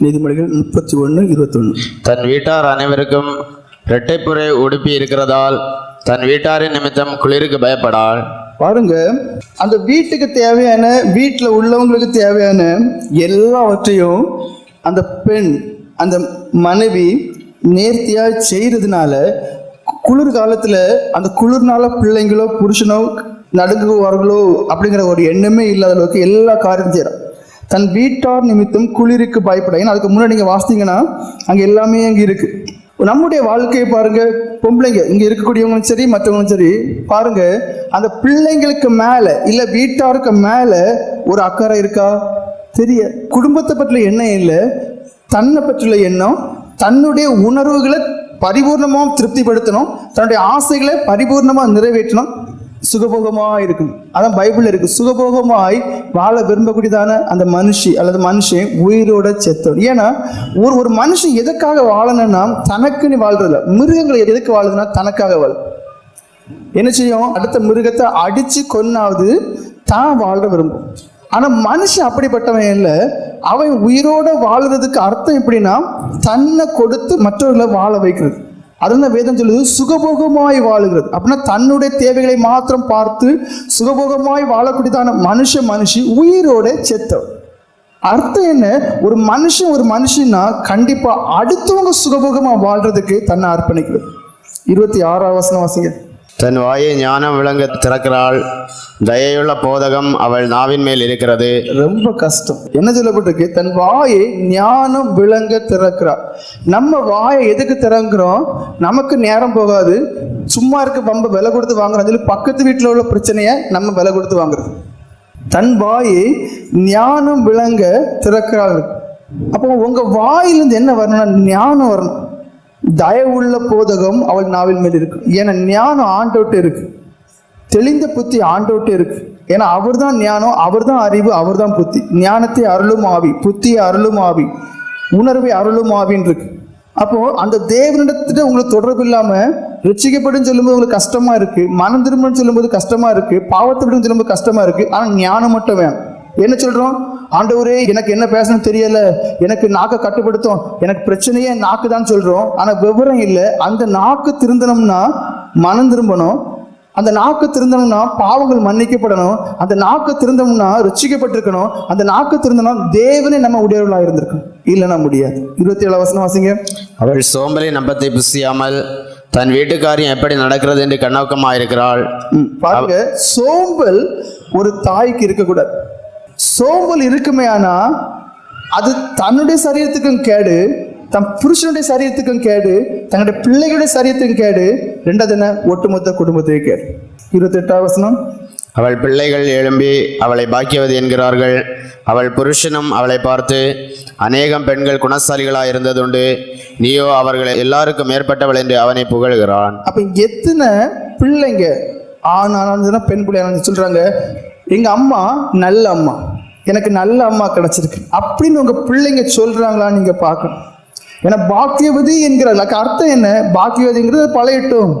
நீதிமொழிகள் முப்பத்தி ஒன்று இருபத்தொன்று தன் வீட்டார் அனைவருக்கும் இரட்டைப்புரை உடுப்பி இருக்கிறதால் தன் வீட்டாரின் நிமித்தம் குளிருக்கு பயப்படாள். பாருங்க அந்த வீட்டுக்கு தேவையான வீட்டில் உள்ளவங்களுக்கு தேவையான எல்லாவற்றையும் அந்த பெண் அந்த மனைவி நேர்த்தியா செய்யறதுனால குளிர் காலத்துல அந்த குளிர்னால பிள்ளைங்களோ புருஷனோ நடுங்குவார்களோ அப்படிங்கிற ஒரு எண்ணமே இல்லாத அளவுக்கு எல்லா காரியம் செய்யறான் தன் வீட்டார் நிமித்தம் குளிருக்கு பயப்பட ஏன்னா அதுக்கு முன்னாடி நீங்க வாசித்தீங்கன்னா அங்க எல்லாமே அங்க இருக்கு. நம்முடைய வாழ்க்கையை பாருங்க பொம்பளைங்க இங்க இருக்கக்கூடியவங்களும் சரி மற்றவங்களும் சரி பாருங்க அந்த பிள்ளைங்களுக்கு மேல இல்ல வீட்டாருக்கு மேல ஒரு அக்கறை இருக்கா? தெரிய குடும்பத்தை பற்றிய எண்ணம் இல்லை தன்னை பற்றியுள்ள எண்ணம் தன்னுடைய உணர்வுகளை பரிபூர்ணமாக திருப்திப்படுத்தணும் தன்னுடைய ஆசைகளை பரிபூர்ணமாக நிறைவேற்றணும் சுகபோகமாக இருக்கும். அதான் பைபிள் இருக்கு. சுகபோகமாய் வாழ விரும்பக்கூடியதான அந்த மனுஷி அல்லது மனுஷன் உயிரோட செத்தோம் ஏன்னா ஒரு ஒரு மனுஷன் எதுக்காக வாழணும்னா தனக்குன்னு வாழ்றதில்ல. மிருகங்களை எதுக்கு வாழுதுன்னா தனக்காக வாழும் என்ன செய்யும்? அடுத்த மிருகத்தை அடித்து கொன்னாவது தான் வாழ விரும்பும். ஆனால் மனுஷன் அப்படிப்பட்டவன் இல்லை. அவன் உயிரோட வாழ்கிறதுக்கு அர்த்தம் எப்படின்னா தன்னை கொடுத்து மற்றவர்களை வாழ வைக்கிறது. அதுதான் வேதம் சொல்லுது சுகபோகமாய் வாழுகிறது. அப்படின்னா தன்னுடைய தேவைகளை மாத்திரம் பார்த்து சுகபோகமாய் வாழக்கூடியதான மனுஷ மனுஷி உயிரோட செத்தவர் அர்த்தம் என்ன? ஒரு மனுஷன் ஒரு மனுஷன்னா கண்டிப்பா அடுத்தவங்க சுகபோகமா வாழ்றதுக்கு தன்னை அர்ப்பணிக்கிறது. இருபத்தி ஆறாம் வசனம் வாசிங்க. தன் வாயை ஞானம் விளங்க திறக்கிறாள். தயையுள்ள போதகம் அவள் நாவின் மேல் இருக்கிறது. ரொம்ப கஷ்டம். என்ன சொல்லப்பட்டிருக்கு? தன் வாயை ஞானம் விளங்க திறக்கிறாள் நம்ம வாயை எதுக்கு திறங்குறோம்? நமக்கு நேரம் போகாது. சும்மா இருக்க பம்ப விலை கொடுத்து வாங்குறோம் சொல்லி பக்கத்து வீட்டில் உள்ள பிரச்சனையை நம்ம விலை கொடுத்து வாங்குறது. தன் வாயை ஞானம் விளங்க திறக்கிறாள். அப்போ உங்க வாயிலிருந்து என்ன வரணும்னா ஞானம் வரணும். தயவுள்ள போதகம் அவள் நாவில் மேல் இருக்கு. ஏன்னா ஞானம் ஆண்டோட்டு இருக்கு. தெளிந்த புத்தி ஆண்டோட்டு இருக்கு. ஏன்னா அவர்தான் ஞானம் அவர் தான் அறிவு அவர் தான் புத்தி. ஞானத்தை அருளும் ஆவி புத்தியை அருளும் ஆவி உணர்வை அருளும் ஆவின்னு இருக்கு. அப்போ அந்த தேவனிடத்திட்ட உங்களுக்கு தொடர்பு இல்லாம ருச்சிக்கப்படும் சொல்லும்போது உங்களுக்கு கஷ்டமா இருக்கு மனம் திரும்புன்னு சொல்லும்போது கஷ்டமா இருக்கு பாவத்தை சொல்லும்போது கஷ்டமா இருக்கு. ஆனா ஞானம் மட்டும் வேணும். என்ன சொல்றோம்? ஆண்டவரே எனக்கு என்ன பேசணும் தெரியல. எனக்கு நாக்கை கட்டுப்படுத்தும். எனக்கு பிரச்சனையே நாக்கு தான் சொல்றோம். ஆனா விவரம் இல்லை. அந்த நாக்கு திருந்தணும்னா மனம் திரும்பணும். அந்த நாக்கு திருந்தணும்னா பாவங்கள் மன்னிக்கப்படணும். அந்த நாக்கு திருந்தணும்னா ருச்சிக்கப்பட்டிருக்கணும் அந்த நாக்கு திருந்தணும் தேவனே நம்ம உடையவர்களாக இருந்திருக்கணும். இல்லைன்னா முடியாது. இருபத்தி ஏழு வசனம் வாசிங்க. அவள் சோம்பலின் நம்பத்தை புசியாமல் தன் வீட்டுக்காரியம் எப்படி நடக்கிறது என்று கண்ணோக்கமாயிருக்கிறாள். ம், பாருங்க. சோம்பல் ஒரு தாய்க்கு இருக்கக்கூடாது. சோம்பல் இருக்குமே ஆனா அது தன்னுடைய சரீரத்துக்கும் கேடு தன் புருஷனுடைய சரீரத்துக்கும் கேடு தன்னுடைய பிள்ளைகளுடைய சரீரத்துக்கும் கேடு. ரெண்டாவது என்ன? ஒட்டுமொத்த குடும்பத்துக்கு கேடு. இருபத்தெட்டாம் வசனம். அவள் பிள்ளைகள் எழும்பி அவளை பாக்கியவதி என்கிறார்கள். அவள் புருஷனும் அவளை பார்த்து அநேகம் பெண்கள் குணசாலிகளாய் இருந்ததுண்டு. நீயோ அவர்கள் எல்லாருக்கும் மேற்பட்டவள் என்று அவனை புகழ்கிறான். அப்ப எத்தனை பிள்ளைங்க? ஆண் ஆனாலும் பெண் பிள்ளை சொல்றாங்க. எங்க அம்மா நல்ல அம்மா. எனக்கு நல்ல அம்மா கிடைச்சிருக்கு. அப்படின்னு உங்கள் பிள்ளைங்க சொல்கிறாங்களான்னு நீங்கள் பார்க்கணும். ஏன்னா பாக்கியவதி என்கிற அர்த்தம் என்ன? பாக்கியவதிங்கிறது பழையட்டும்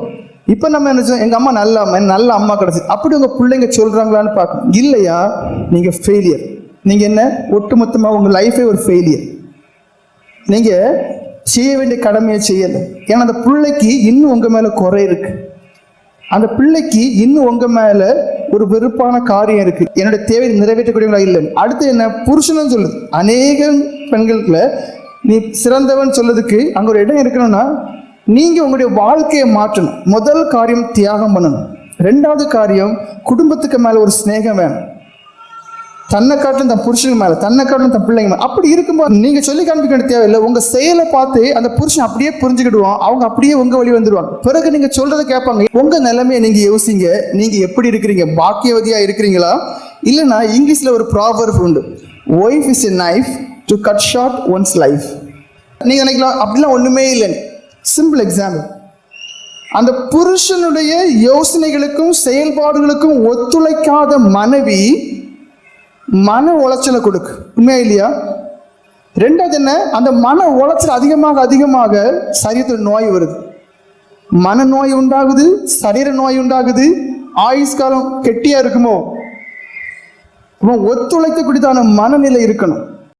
இப்போ நம்ம என்ன எங்கள் அம்மா நல்ல அம்மா நல்ல அம்மா கிடச்சி அப்படி உங்கள் பிள்ளைங்க சொல்கிறாங்களான்னு பார்க்கணும். இல்லையா? நீங்கள் ஃபெயிலியர் நீங்கள் என்ன? ஒட்டுமொத்தமாக உங்கள் லைஃபே ஒரு ஃபெயிலியர் நீங்கள் செய்ய வேண்டிய கடமையை செய்யலை. ஏன்னா அந்த பிள்ளைக்கு இன்னும் உங்கள் மேலே குறை இருக்கு. அந்த பிள்ளைக்கு இன்னும் உங்கள் மேலே ஒரு வெறுப்பான காரியம் இருக்கு. என்னுடைய தேவை நிறைவேற்றக்கூடியவங்களா இல்லை. அடுத்து என்ன? புருஷனும் சொல்லுது. அநேக பெண்களுக்குள்ள நீ சிறந்தவன் சொல்றதுக்கு அங்க ஒரு இடம் இருக்கணும்னா நீங்க உங்களுடைய வாழ்க்கையை மாற்றணும். முதல் காரியம் தியாகம் பண்ணணும். ரெண்டாவது காரியம் குடும்பத்துக்கு மேல ஒரு சிநேகம் வேணும். தன்னை காட்டிலும் தன் புருஷனுக்கு மேல தன்னை காட்டிலும் தன் பிள்ளைங்க மேல. அப்படி இருக்கும்போது நீங்க சொல்லி காண்பிக்க வேண்டிய தேவையில்லை. உங்க செயலை பார்த்து அந்த புருஷன் அப்படியே புரிஞ்சுக்கிடுவான். அவங்க அப்படியே உங்க வழி வந்துடுவாங்க பிறகு நீங்க சொல்றதை கேட்பாங்க. உங்க நிலைமையை நீங்க யோசிங்க. நீங்க எப்படி இருக்கிறீங்க? பாக்கியவதியா இருக்கிறீங்களா? இல்லைன்னா இங்கிலீஷ்ல ஒரு ப்ராவர்ப் உண்டு. Wife is a knife to cut short one's life நீங்க நினைக்கலாம் அப்படிலாம் ஒண்ணுமே இல்லை. சிம்பிள் எக்ஸாம்பிள் அந்த புருஷனுடைய யோசனைகளுக்கும் செயல்பாடுகளுக்கும் ஒத்துழைக்காத மனைவி மன உளைச்சலை கொடுக்கு. உண்மையா இல்லையா? ரெண்டாவது என்ன? அந்த மன உளைச்சல் அதிகமாக அதிகமாக சரீரத்தில் நோய் வருது. மன நோய் உண்டாகுது சரீர நோய் உண்டாகுது ஆயுஷ்காலம் கெட்டியா இருக்குமோ? அப்போ ஒத்துழைக்கக்கூடியதான மனநிலை இருக்கணும்.